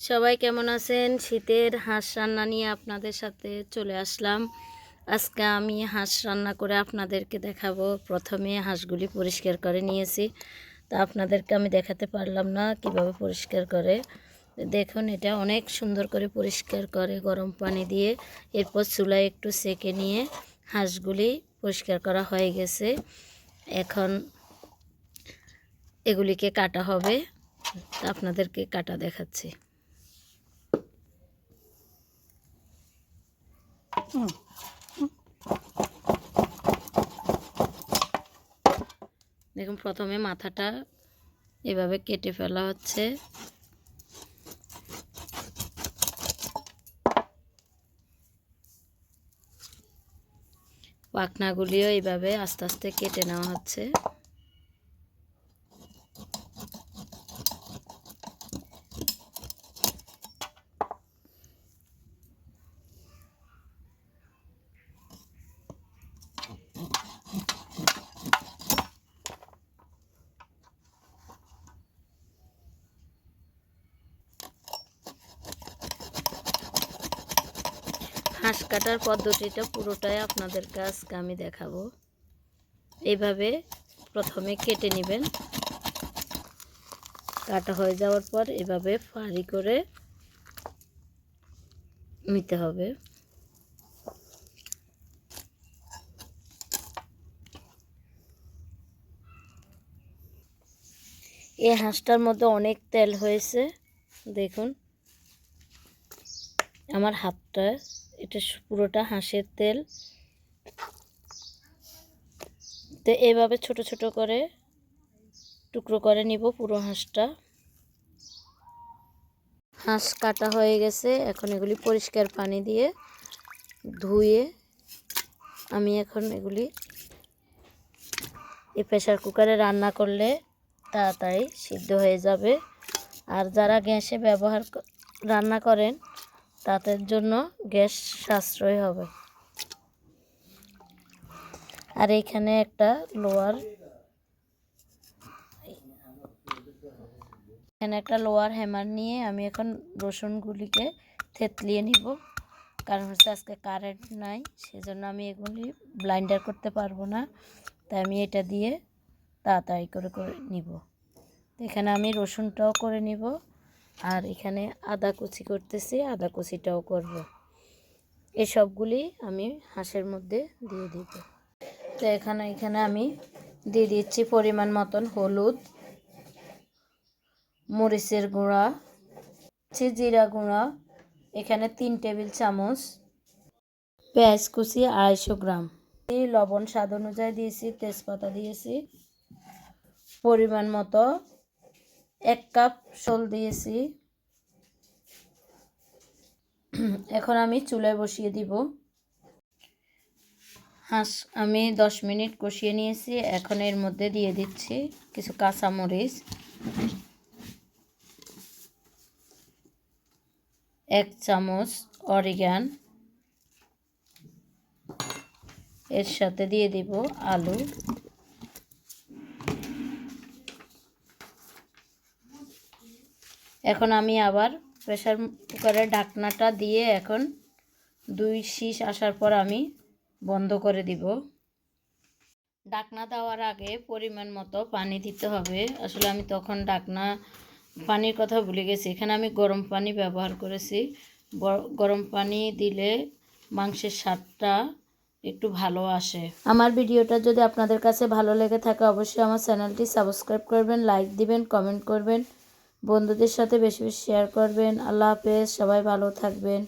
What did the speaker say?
সবাই কেমন আছেন? শীতের হাঁস রান্না নিয়ে আপনাদের সাথে চলে আসলাম। আজকে আমি হাঁস রান্না করে আপনাদেরকে দেখাবো। প্রথমে হাঁসগুলি পরিষ্কার করে নিয়েছি। তা আপনাদেরকে আমি দেখাতে পারলাম না কীভাবে পরিষ্কার করে। দেখুন, এটা অনেক সুন্দর করে পরিষ্কার করে গরম পানি দিয়ে। এরপর চুলায় একটু সেকে নিয়ে হাঁসগুলি পরিষ্কার করা হয়ে গেছে। এখন এগুলিকে কাটা হবে। আপনাদেরকে কাটা দেখাচ্ছি। দেখুন প্রথমে মাথাটা এভাবে কেটে ফেলা হচ্ছে। পাখনাগুলিও এইভাবে আস্তে আস্তে কেটে নেওয়া হচ্ছে হাঁস কাটার পদ্ধতিটা পুরোটাই আপনাদেরকে আজকে আমি দেখাবো। এইভাবে প্রথমে কেটে নেবেন। কাটা হয়ে যাওয়ার পর এভাবে ফাড়ি করে নিতে হবে। এই হাঁসটার মধ্যে অনেক তেল হয়েছে। দেখুন, আমার হাতটা এটা পুরোটা হাঁসের তেল। তো এভাবে ছোট ছোট করে টুকরো করে নিব পুরো হাঁসটা। হাঁস কাটা হয়ে গেছে, এখন এগুলি পরিষ্কার পানি দিয়ে ধুয়ে আমি এখন এগুলি এই প্রেশার কুকারে রান্না করলে তাড়াতাড়ি সিদ্ধ হয়ে যাবে। আর যারা গ্যাসে ব্যবহার রান্না করেন তাদের জন্য গ্যাস সাশ্রয় হবে। আর এখানে একটা লোয়ার, এখানে একটা লোয়ার হ্যামার নিয়ে আমি এখন রসুনগুলিকে থেতলিয়ে নিব। কারণ হচ্ছে আজকে কারেন্ট নাই, সেজন্য আমি এগুলি ব্লাইন্ডার করতে পারব না। তাই আমি এটা দিয়ে তাড়াতাড়ি করে করে নিব। এখানে আমি রসুনটাও করে নিব। আর এখানে আদা কুচি করতেছি, আদা কুচিটাও করব। এই সবগুলি আমি হাঁসের মধ্যে দিয়ে দিব তো এখানে এখানে আমি দিয়ে দিচ্ছি পরিমাণ মতন হলুদ, মরিচের গুঁড়া জিরা গুঁড়া, এখানে তিন টেবিল চামচ পেঁয়াজ কুচি আড়াইশো গ্রাম এই লবণ স্বাদ অনুযায়ী দিয়েছি, তেজপাতা দিয়েছি, পরিমাণ মতো এক কাপ শোল দিয়েছি। এখন আমি চুলায় বসিয়ে দিব। হাঁস আমি দশ মিনিট কষিয়ে নিয়েছি। এখন এর মধ্যে দিয়ে দিচ্ছি কিছু কাঁচামরিচ। এক চামচ অরিগান। এর সাথে দিয়ে দিব আলু। এখন আমি আবার প্রেশার কুকারের ঢাকনাটা দিয়ে এখন দুই শীষ আসার পর আমি বন্ধ করে দিব। ডাকনা দেওয়ার আগে পরিমাণ মতো পানি দিতে হবে। আসলে আমি তখন ডাকনা পানির কথা ভুলে গেছি। এখানে আমি গরম পানি ব্যবহার করেছি। গরম পানি দিলে মাংসের স্বাদটা একটু ভালো আসে। আমার ভিডিওটা যদি আপনাদের কাছে ভালো লেগে থাকে, অবশ্যই আমার চ্যানেলটি সাবস্ক্রাইব করবেন, লাইক দিবেন, কমেন্ট করবেন। বন্ধুদের সাথে বেশি বেশি শেয়ার করবেন। আল্লাহ হাফেজ সবাই ভালো থাকবেন।